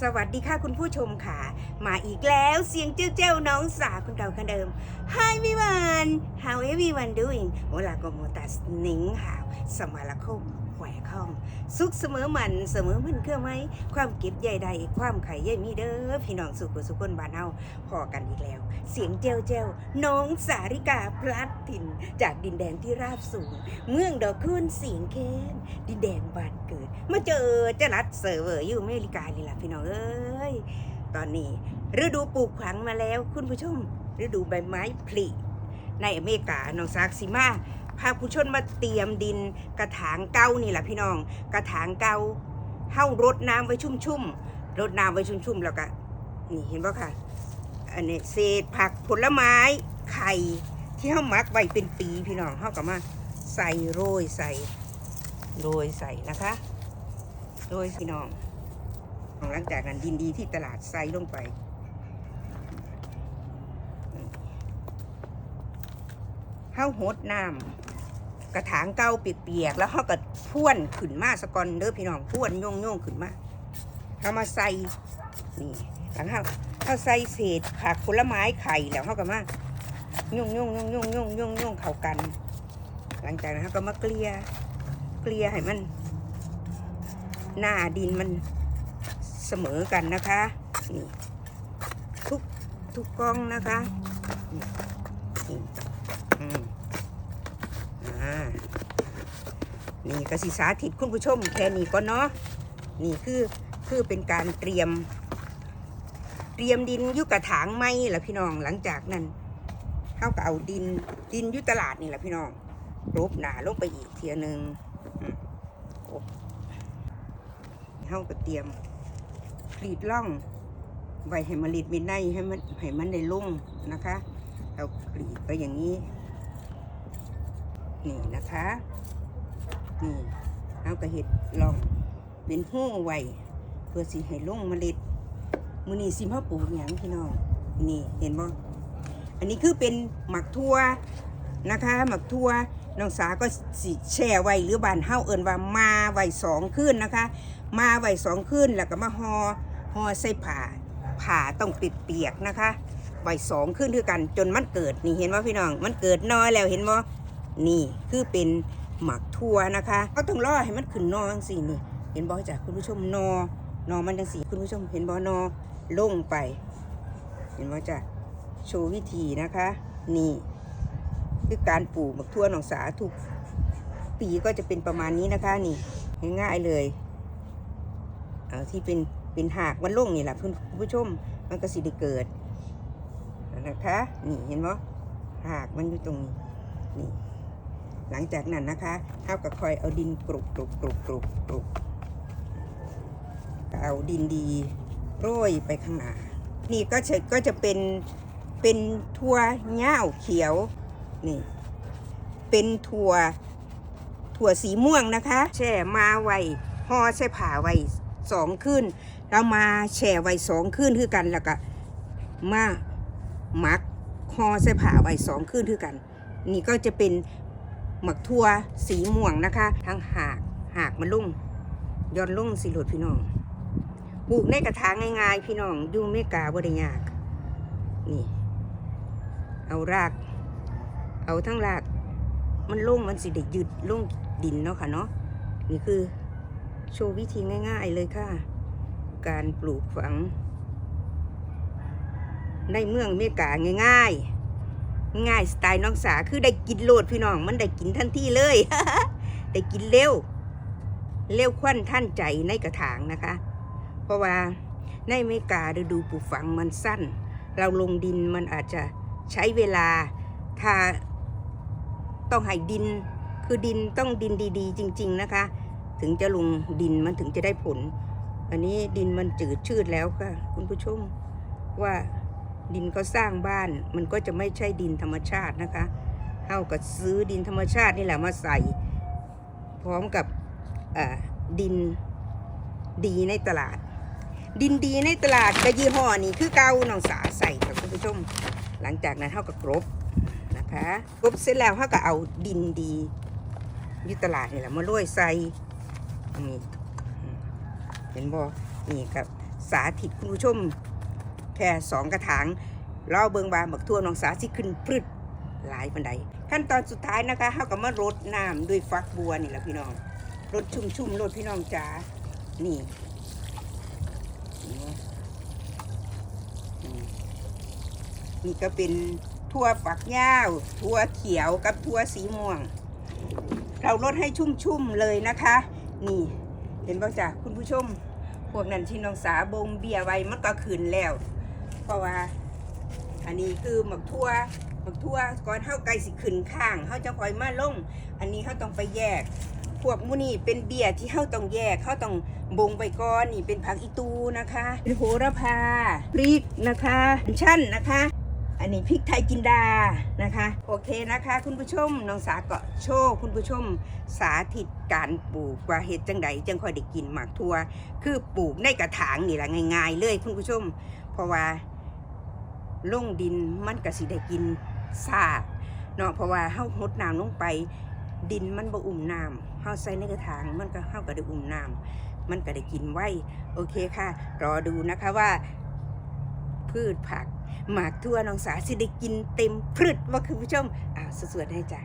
สวัสดีค่ะคุณผู้ชมค่ะ มาอีกแล้วเสียงเจ้าเจ้าน้องสาวคนเก่าคนเดิม Hi everyone how everyone doing โอลาโกโมตัสนิงหาวสมาลคม แหวกห้อง สุขเสมอมันเสมอมันเกื้อไหม ความเก็บใหญ่ใด ความไข่ใหญ่มีเด้อพี่น้องสุขสุขคนบ้านเฮาพอกันอีกแล้ว เสียงเจ้าเจ้าน้องสาริกาพลัดถิ่น จากดินแดนที่ราบสูง เมืองดอกคูนเสียงแค้นดินแดนบ้านเกิดมาเจอเจะรัดเสเวออยู่อเมริกานี่แหละพี่น้องเอ้ยตอนนี้ฤดูปลูกขวังมาแล้วคุณผู้ชมฤดูใบไม้ผลิในอเมริกาน้องซากซิมา พาผู้ชนมาเตรียมดินกระถางเก้านี่แหละพี่น้อง กระถางเก้าเฮ้ารดน้ำไว้ชุ่มๆรดน้ำไว้ชุ่มๆแล้วก็นี่เห็นปะค่ะ อันนี้เศษผักผลไม้ไข่ที่เฮามักไว้เป็นปีพี่น้องเฮาก็มาใส่โรยใส่โรยใส่นะคะโรยพี่น้องหลังจากนั้นดินดีที่ตลาดใส่ลงไป เฮาหดน้ำกระถางเก่าเปียกๆแล้วเฮาก็พ่วนขึ้นมาสะกอนเด้อพี่น้องพ่วนโยงโยงๆขึ้นมาเฮามาใส่นี่หลังเฮาเฮาใส่เศษผักผลไม้ไข่แล้วเฮาก็มาโยงโยงโยงโยงโยงโยงโยงเข้ากัน หลังจากนั้นเฮาก็มาเกลี่ยเกลี่ยให้มัน หน้าดินมันเสมอกันนะคะนี่ทุกทุกกล้องนะคะนี่นี่อืมอ่า นี่กสิสาธิตคุณผู้ชมแค่นี้ก็เนาะนี่คือคือเป็นการเตรียม เตรียมดินยุกระถางไม้ละพี่น้องหลังจากนั้นเข้าก็เอาดินดินยุตลาดนี่แหละพี่น้องรบหนาลงไปอีกเทียหนึ่งอืมโอ้าก็เตรียมกรีดล่องไว้ให้มันลิดมิดในให้มันให้มันได้ลุ่งนะคะ เรากรีดไปอย่างนี้ นี่นะคะ นี่เอากระเห็ดลองเป็นหู้ไว้เพื่อสิให้ลุ่งมลิดมือนี้สิมาปลูกอย่างพี่น้องนี่เห็นบ่อันนี้คือเป็นหมักทั่วนะคะ หมักทั่วน้องสาก็สิแช่ไว้หรือบานเฮาเอินว่ามาไว้สองคืนนะคะ มาไว้สองคืนแล้วก็มาหอ่อห่อใส่ผ้าผ้าต้องปิดเปียกนะคะไว้สองคืนคือกันจนมันเกิดนี่เห็นว่าพี่น้องมันเกิดน้อยแล้วเห็นบ่นี่คือเป็น หมักทั่วนะคะก็ต้องรอให้มันขึ้นนอจังสินี่ เห็นบ่จ้ะคุณผู้ชมนอนอมันจังสีคุณผู้ชมเห็นบ่นอลงไป เห็นบ่จ้ะโชว์วิธีนะคะ นี่ คือการปลูกหมักทั่วหนองสาทุกปีก็จะเป็นประมาณนี้นะคะนี่ง่ายๆเลยเอาที่เป็นเป็นหากมันลงนี่แหละคุณผู้ชมมันก็สิได้เกิดนะคะ นี่เห็นไหมหากมันอยู่ตรงนี้นี่ หลังจากนั้นนะคะเท่ากับคอยเอาดินกรุบกรุบกรุบกรุบกรุบเอาดินดีโรยไปข้างหน้า นี่ก็จะก็จะเป็นเป็นถั่วเง่าเขียวนี่เป็นถั่วถั่วสีม่วงนะคะ แช่มาไว้ห่อใส่ผ้าไว้สองคืนเรามาแช่ไว้สองคืนคือกันแล้วก็มาหมักห่อใส่ผ้าไว้สองคืนคือกัน นี่ก็จะเป็น หมักทั่วสีม่วงนะคะทั้งหากหากมันลุ่งย้อนลุ่งสิหลดพี่น้องปลูกในกระถางง่ายๆ พี่น้องอยุ่ไม่กาบ่ได้ยาก นี่ เอาราก เอาทั้งราก มันลงมันสิได้ยึดลุ่งดินเนาะค่ะเนาะนี่คือโชว์วิธีง่ายๆเลยค่ะ การปลูกฝัง ในเมืองเมกาง่ายๆ ง่ายสไตล์น้องสาคือได้กินโลดพี่น้อง มันได้กินทันทีเลย ได้กินเร็ว เร็วควันท่านใจในกระถางนะคะ เพราะว่าในเมกาฤดูปลูกฝังมันสั้น เราลงดินมันอาจจะใช้เวลาถ้าต้องให้ดิน คือดินต้องดินดี ๆ จริง ๆนะคะ ถึงจะลงดินมันถึงจะได้ผล อันนี้ดินมันจืดชืดแล้วค่ะ คุณผู้ชมว่า ดินก็สร้างบ้าน มันก็จะไม่ใช่ดินธรรมชาตินะคะเท่ากับซื้อดินธรรมชาตินี่แหละมาใส่ พร้อมกับดินดีในตลาด ดินดีในตลาดกระยี่ห้อนี่คือเกาหนองสาใส่ค่ะคุณผู้ชม หลังจากนั้นเท่ากับกรบนะคะกรบเสร็จแล้วเขาก็เอาดินดีอยุตลาดนี่แหละมาโรยใส่นี่เห็นบ่นี่กับสาธิตคุณผู้ชม ค่สองกระถางรอเบิงบาบักทั่วน้องสาสิขึ้นพรึดหลายปันใดขั้นตอนสุดท้ายนะคะเฮาก็มารดน้ำด้วยฟักบัวนี่แหละพี่น้องรดชุ่มๆรดพี่น้องจ๋านี่นี่นี่ก็เป็นทั่วฝักยาวทั่วเขียวกับทั่วสีม่วง เราลดให้ชุ่มๆเลยนะคะ นี่ เห็นป่ะจ้ะคุณผู้ชม พวกนั้นที่น้องสาบงเบียร์ไว้มันก็คืนแล้ว ราะว่า อันนี้คือหมักทั่วหมักทั่วก่อนเฮาไก่สิขึ้นข้างเฮาจะคอยมาลง อันนี้เฮาต้องไปแยก พวกมูนี่เป็นเบียร์ที่เฮาต้องแยกเฮาต้องบงไปก่อนนี่เป็นผักอีตูนะคะเป็นโหระพาพริกนะคะชั่นนะคะ อันนี้พริกไทยจินดานะคะ โอเคนะคะ คุณผู้ชมน้องสาเก็โชว์คุณผู้ชมสาธิตการปลูกว่าเห็ดจังใดจังคอยได้กินหมากทั่วคือปลูกในกระถางนี่แหละง่าย ๆ เลยคุณผู้ชม เพราะว่า ลงดินมันก็สิได้กินซาดเนาะเพราะว่าเฮาหดน้ำลงไป ดินมันบ่อุ่มน้ำเฮาใส่ในกระถางมันก็เฮาก็ได้อุ่มน้ำมันก็ได้กินไว้โอเคค่ะ รอดูนะคะว่า พืชผักหมากทั่วน้องสาสิได้กินเต็มพืชว่าคุณผู้ชมอ่าสวดๆให้จ้ะ